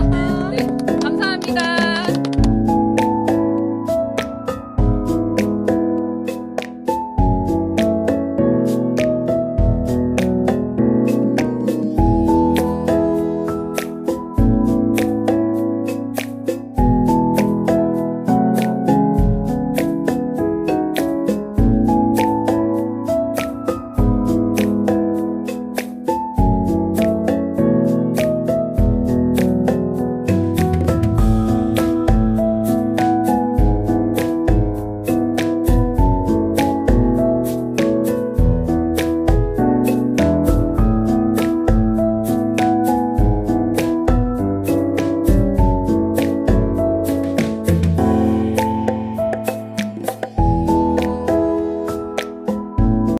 네. 감사합니다.